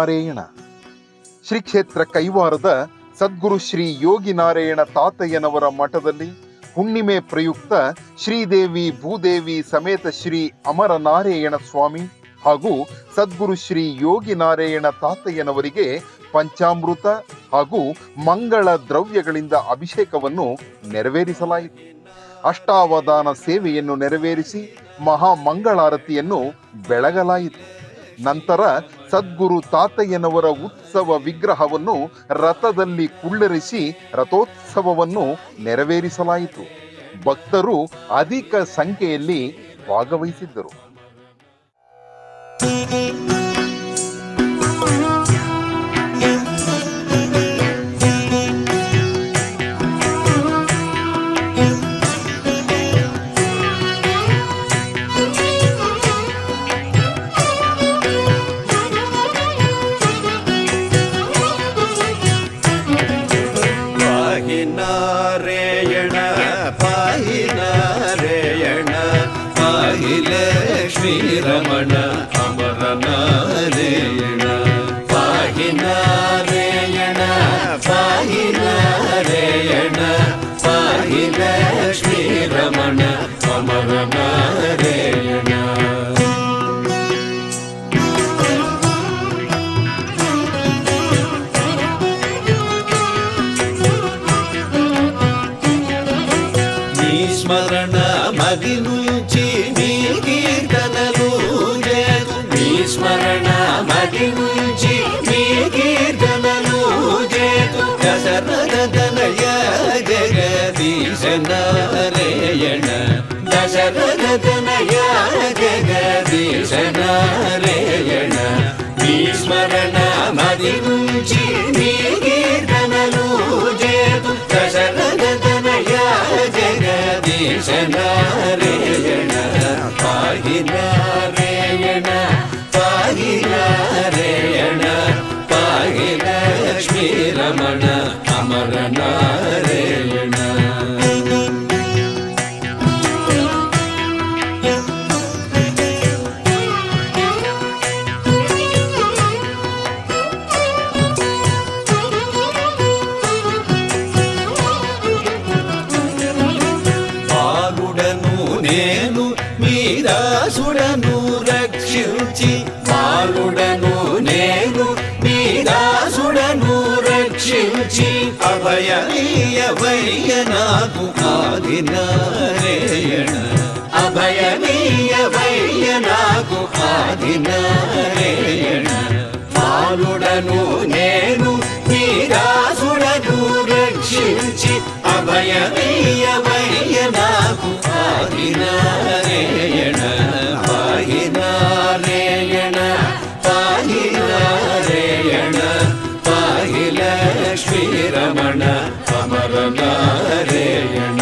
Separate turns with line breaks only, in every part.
ನಾರಾಯಣ. ಶ್ರೀ ಕ್ಷೇತ್ರ ಕೈವಾರದ ಸದ್ಗುರು ಶ್ರೀ ಯೋಗಿ ನಾರಾಯಣ ತಾತಯ್ಯನವರ ಮಠದಲ್ಲಿ ಹುಣ್ಣಿಮೆ ಪ್ರಯುಕ್ತ ಶ್ರೀದೇವಿ ಭೂದೇವಿ ಸಮೇತ ಶ್ರೀ ಅಮರ ನಾರಾಯಣ ಸ್ವಾಮಿ ಹಾಗೂ ಸದ್ಗುರು ಶ್ರೀ ಯೋಗಿ ನಾರಾಯಣ ತಾತಯ್ಯನವರಿಗೆ ಪಂಚಾಮೃತ ಹಾಗೂ ಮಂಗಳ ದ್ರವ್ಯಗಳಿಂದ ಅಭಿಷೇಕವನ್ನು ನೆರವೇರಿಸಲಾಯಿತು. ಅಷ್ಟಾವಧಾನ ಸೇವೆಯನ್ನು ನೆರವೇರಿಸಿ ಮಹಾ ಮಂಗಳಾರತಿಯನ್ನು ಬೆಳಗಲಾಯಿತು. ನಂತರ ಸದ್ಗುರು ತಾತಯ್ಯನವರ ಉತ್ಸವ ವಿಗ್ರಹವನ್ನು ರಥದಲ್ಲಿ ಕುಳ್ಳರಿಸಿ ರಥೋತ್ಸವವನ್ನು ನೆರವೇರಿಸಲಾಯಿತು. ಭಕ್ತರು ಅಧಿಕ ಸಂಖ್ಯೆಯಲ್ಲಿ ಭಾಗವಹಿಸಿದ್ದರು.
మది నుంచి నీ కీర్తనలు చేతు నీ స్మరణ మది నుంచి నీ కీర్తనలు చేతు దశరథ తనయ జగదీశ నారాయణ దశరథ తనయ జగదీశ ரமண அமரநாத అభయనీయవయ్య నాకు ఆది నారాయణ అభయనీయవయ్య నాకు బాలుడను నేను మీరాసుడను రక్షించి అభయనీయవయ్య నాకు ఆది
நாரேயண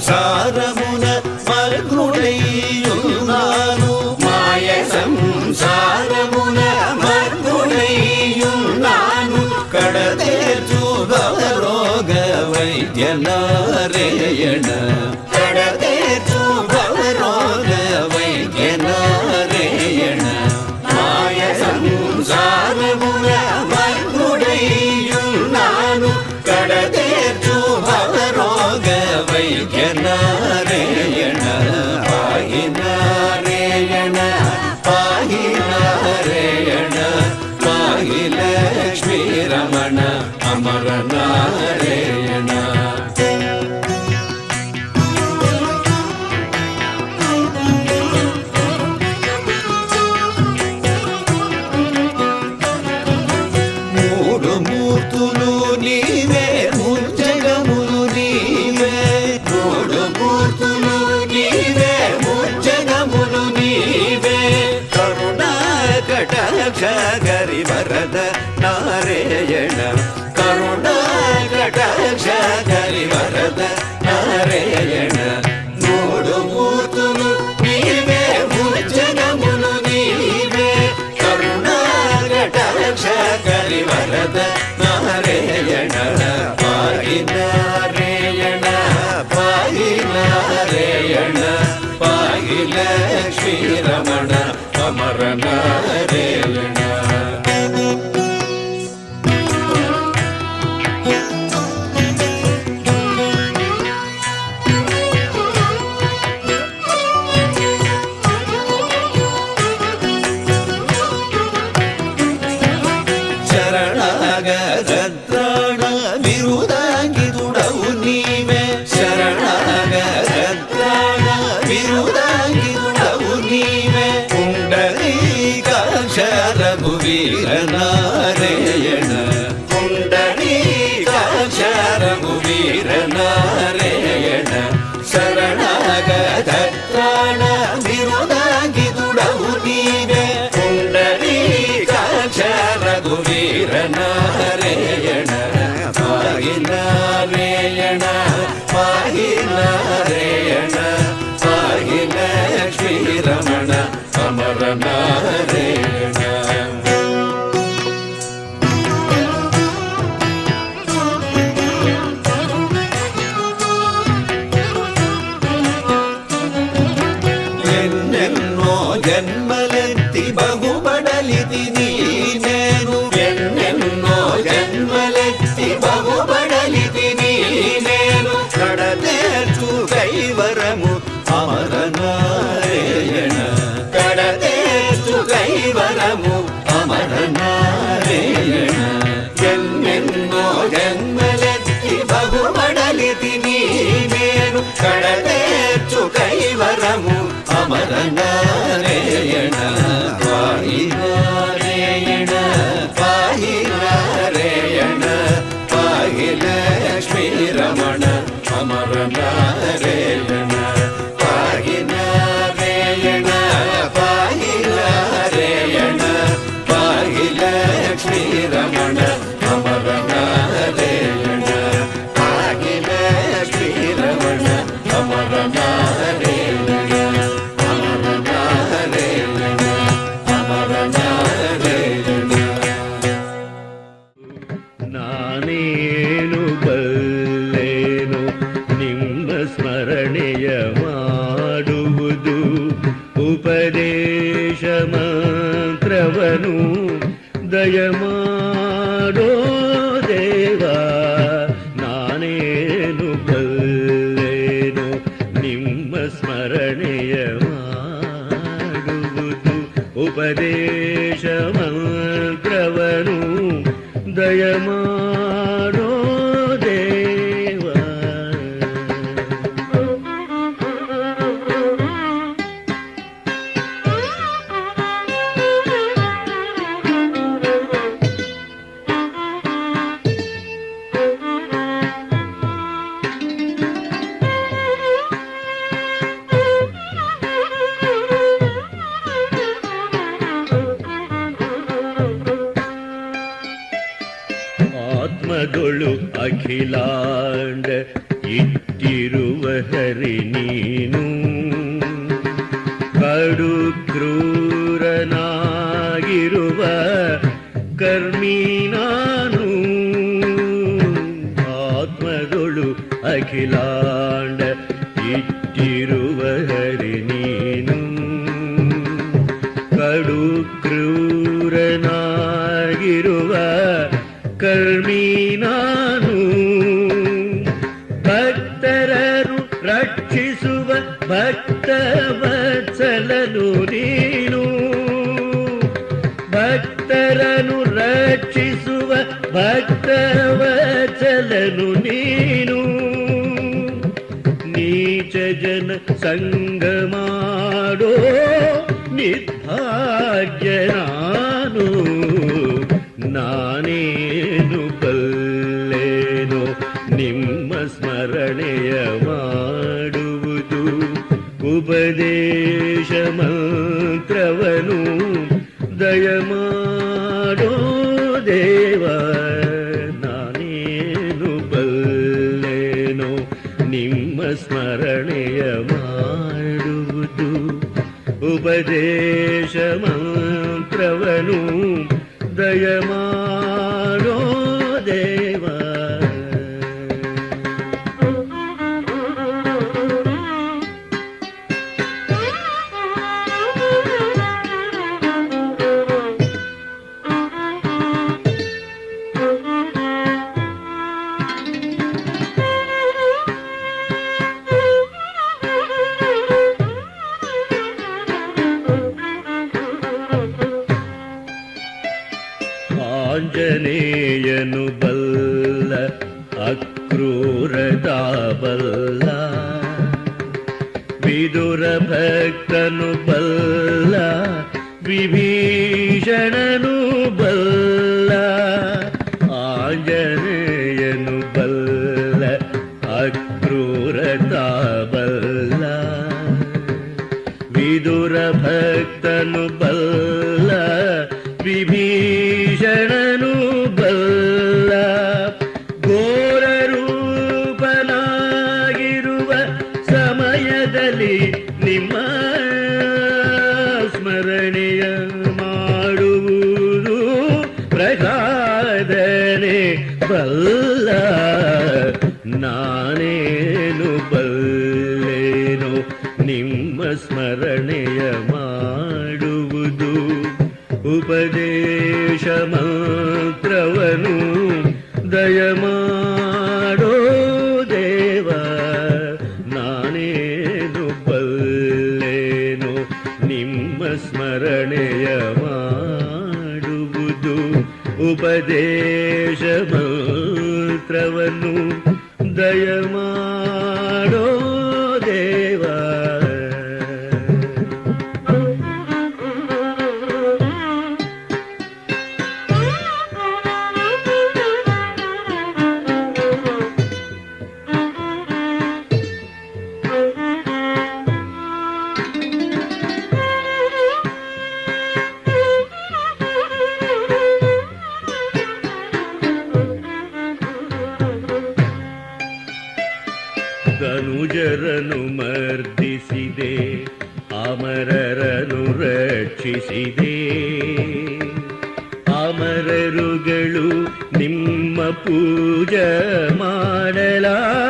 സംസാരമുന മർഗുണയുന്നാനു മായ
സംസാരമുന മർഗുണയുന്നാനു കടതേച്ചു ഭവരോഗ വൈദ്യനാരയണ Anna. ಮಂತ್ರವನು ದಯಮಾಡೋ ದೇವಾ ನಾನೇನು ಬಲ್ಲೇನು ನಿಮ್ಮ ಸ್ಮರಣೆಯ ಮಾಡುವುದು ಉಪದೇಶ ಮಂತ್ರವನು ದಯಮಾ ಕಡು ಕ್ರೂರನಾಗಿರುವ ಕರ್ಮಿ ನಾನು. ಆತ್ಮಗಳು ಅಖಿಲಾಂಡ ಇಟ್ಟಿರುವ ಹರಿ ನೀನು. ಕಡು ಕ್ರೂರನಾಗಿರುವ ಕರ್ಮಿ ನಾನು. ಭಕ್ತರರು ರಕ್ಷಿಸುವ ಭಕ್ತವ ಭಕ್ತನು ನೀನು ಭಕ್ತರನು ರಕ್ಷಿಸುವ ಭಕ್ತವಚಲನು ನೀನು
ನೀಚ ಜನ ಸಂಗ ಮಾಡೋ ನಿರ್ಭಾಗ್ಯ ನಾನು ನಾನೇನು ಕಲ್ಲೇನು ನಿಮ್ಮ ಸ್ಮರಣೆಯ ಮಾಡುವುದು ಉಪದೇಶ ಮಂತ್ರವನು ದಯಮಾಡೋ ದೇವ ನಾನೇನು ಬಲ್ಲೇನೋ ನಿಮ್ಮ ಸ್ಮರಣೆಯ ಮಾಡುವುದು. ಉಪದೇಶ ಬಲ್ಲ ವಿದುರ ಭಕ್ತನು ಬಲ್ಲ ವಿಭೀಷಣನು ಬಲ್ಲ ಆಂಜನೇಯನು ಬಲ್ಲ ಅಕ್ರೂರತಾ ಬಲ್ಲ ವಿದುರ ಭಕ್ತನು ಬಲ್ಲ ಸ್ಮರಣೆಯ ಮಾಡುವುದು. ಉಪದೇಶ ಮಂತ್ರವನು ದಯಮಾಡೋ ದೇವ ನಾನೇನು ಬಲ್ಲೇನು? ನಿಮ್ಮ ಸ್ಮರಣೆಯ ಮಾಡುವುದು. ಉಪದೇಶ ಮಂತ್ರವನ್ನು ಅಮರರುಗಳು ನಿಮ್ಮ ಪೂಜ ಮಾಡಲಾಗಿ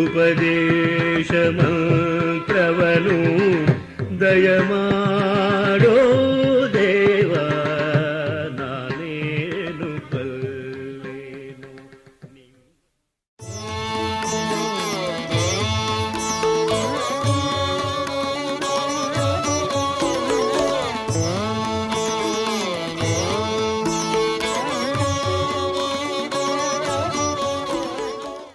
उपदेशमन्त्रवनु दयमाडो